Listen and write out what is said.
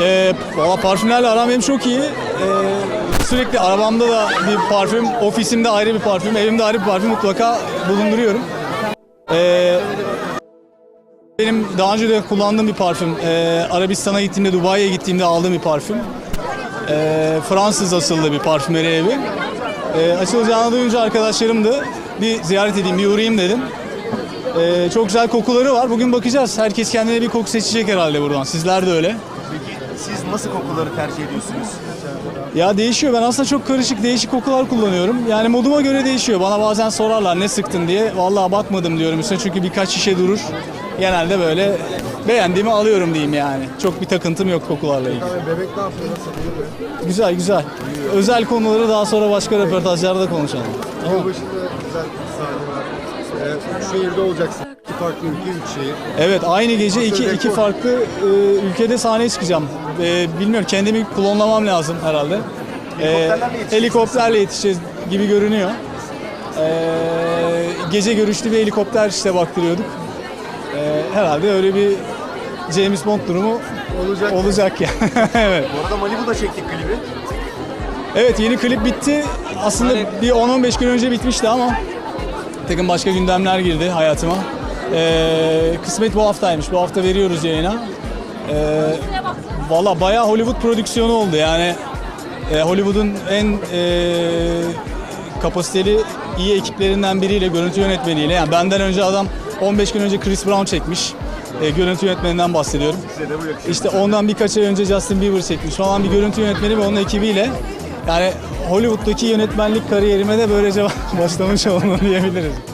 Ee, valla parfümlerle aram benim çok iyi. Ee, sürekli arabamda da bir parfüm, ofisimde ayrı bir parfüm, evimde ayrı bir parfüm mutlaka bulunduruyorum. Ee, benim daha önce de kullandığım bir parfüm. Ee, Arabistan'a gittiğimde, Dubai'ye gittiğimde aldığım bir parfüm. Ee, Fransız asıllı bir parfümeri evi. Ee, açılacağını duyunca arkadaşlarım da bir ziyaret edeyim, bir uğrayayım dedim. Ee, çok güzel kokuları var. Bugün bakacağız. Herkes kendine bir koku seçecek herhalde buradan. Sizler de öyle. Peki siz nasıl kokuları tercih ediyorsunuz? Ya değişiyor. Ben aslında çok karışık, değişik kokular kullanıyorum. Yani moduma göre değişiyor. Bana bazen sorarlar ne sıktın diye. Vallahi bakmadım diyorum üstüne çünkü birkaç şişe durur. Genelde böyle beğendiğimi alıyorum diyeyim yani. Çok bir takıntım yok kokularla ilgili. Bebek ne yapıyor? Nasıl? Güzel güzel. Özel konuları daha sonra başka röportajlarda konuşalım. Tamam. Yılbaşında güzel bir sahne var. Üç şehirde olacaksın. İki farklı ülke, üç şehir. Evet aynı gece iki, iki farklı e, ülkede sahneye çıkacağım. E, bilmiyorum kendimi klonlamam lazım herhalde. E, helikopterle yetişeceğiz gibi görünüyor. E, gece görüşlü bir helikopter işte baktırıyorduk. E, herhalde öyle bir James Bond durumu Olacak. olacak ya. evet. Bu arada Malibu'da çektik klibi. Evet yeni klip bitti. Aslında bir 10-15 gün önce bitmişti ama takım başka gündemler girdi hayatıma. Ee, kısmet bu haftaymış. Bu hafta veriyoruz yayına. Ee, Valla bayağı Hollywood prodüksiyonu oldu yani. e, Hollywood'un en e, kapasiteli iyi ekiplerinden biriyle, görüntü yönetmeniyle. Yani benden önce adam 15 gün önce Chris Brown çekmiş. E, görüntü yönetmeninden bahsediyorum. İşte ondan birkaç ay önce Justin Bieber çekmiş falan bir görüntü yönetmeni ve onun ekibiyle yani Hollywood'daki yönetmenlik kariyerime de böylece başlamış olmalı diyebiliriz.